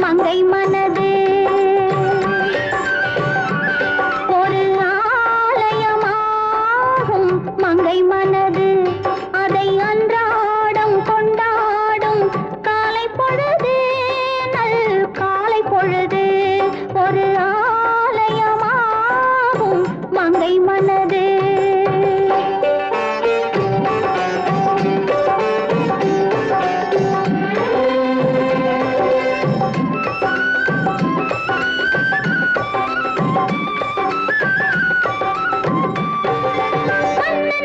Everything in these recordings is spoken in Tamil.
மங்கை மனது. ஒரு ஆலயமாகும் மங்கை மனது. அதை அன்றாடம் கொண்டாடும் காலை பொழுது நல் காலை பொழுது. ஒரு ஆலயமாகும் மங்கை மனது.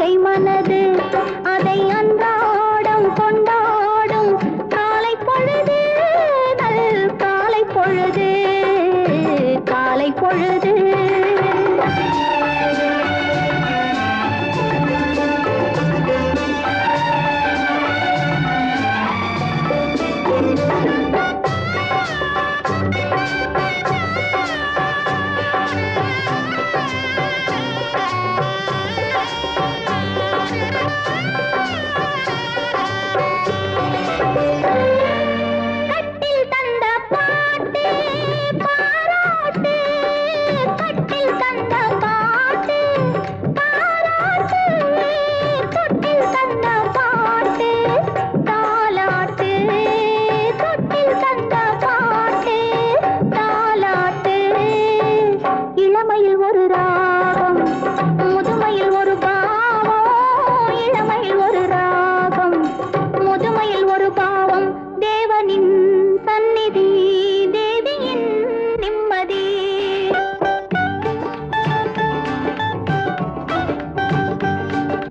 மங்கை மனது அதை அன்றாடம் கொண்டாடும். காலை பொழுது நல் காலை பொழுது காலை பொழுது.